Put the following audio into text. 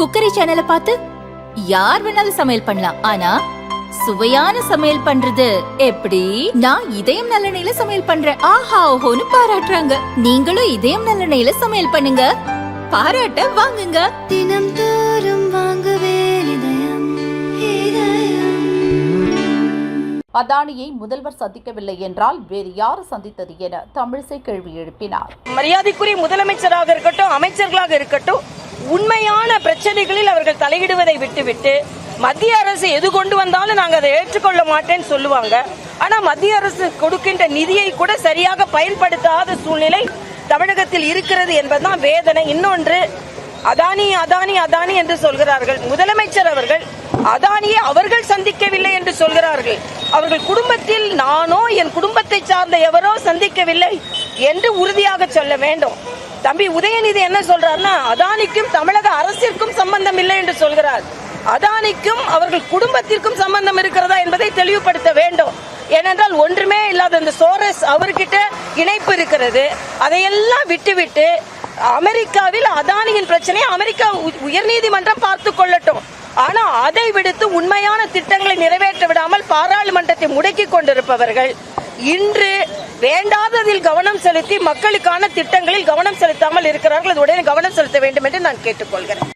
Cookery சேனலை பார்த்து யார் வேணாலும் சமையல் பண்ணலாம். ஆனா சுவையான சமையல் பண்றது எப்படி? நான் இதயம் நல்லெண்ணெயில சமையல் பண்றேன். ஆஹா ஓஹோன்னு பாராட்டுறாங்க. நீங்களும் இதயம் நல்லெண்ணெயில சமையல் பண்ணுங்க. பாராட்ட வாங்குங்க. தினம் தோறும் வாங்குவே இதயம் இதயம். அதானியை முதல்வர் சந்திக்கவில்லை என்றால் வேறு யார் சந்தித்தது என தமிழிசை கேள்வி எழுப்பினார். மரியாதைக்குரிய முதலமைச்சராக இருக்கட்டும் அமைச்சர்களாக இருக்கட்டும் உண்மையான பிரச்சனைகளில் அவர்கள் தலையிடுவதை விட்டுவிட்டு மத்திய அரசு எது கொண்டு வந்தாலும் நாங்க அதை ஏற்றுக்கொள்ள மாட்டேன்னு சொல்லுவாங்க. ஆனா மத்திய அரசு கொடுக்கின்ற நிதியை கூட சரியாக பயன்படுத்தாத சூழ்நிலை தமிழகத்தில் இருக்கிறது என்பதுதான் வேதனை. இன்னொன்று அதானி அதானி அதானி என்று சொல்கிறார்கள். முதலமைச்சர் அவர்கள் அதானியை அவர்கள் சந்திக்கவில்லை என்று சொல்கிறார்கள். அவர்கள் குடும்பத்தில் நானோ என் குடும்பத்தை சார்ந்த எவரோ சந்திக்கவில்லை என்று உறுதியாக சொல்ல வேண்டும். தம்பி உதயநிதி என்ன சொல்றாருன்னா அதானிக்கும் தமிழக அரசிற்கும் சம்பந்தம் இல்லை என்று சொல்கிறார். அதானிக்கும் அவர்கள் குடும்பத்திற்கும் சம்பந்தம் இருக்கிறதா என்பதை தெளிவுபடுத்த வேண்டும். ஏனென்றால் ஒன்றுமே இல்லாத இந்த சோரஸ் அவர்கிட்ட இணைப்பு இருக்கிறது. அதையெல்லாம் விட்டுவிட்டு அமெரிக்காவில் அதானியின் பிரச்சனையை அமெரிக்கா உ- உயர்நீதிமன்றம் பார்த்து கொள்ளட்டும். ஆனா அதை விடுத்து உண்மையான திட்டங்களை நிறைவேற்ற விடாமல் பாராளுமன்றத்தை முடக்கி கொண்டிருப்பவர்கள் இன்று வேண்டாம் வேண்டாததில் கவனம் செலுத்தி மக்களுக்கான திட்டங்களில் கவனம் செலுத்தாமல் இருக்கிறார்கள். அது உடனே கவனம் செலுத்த வேண்டும் என்று நான் கேட்டுக்கொள்கிறேன்.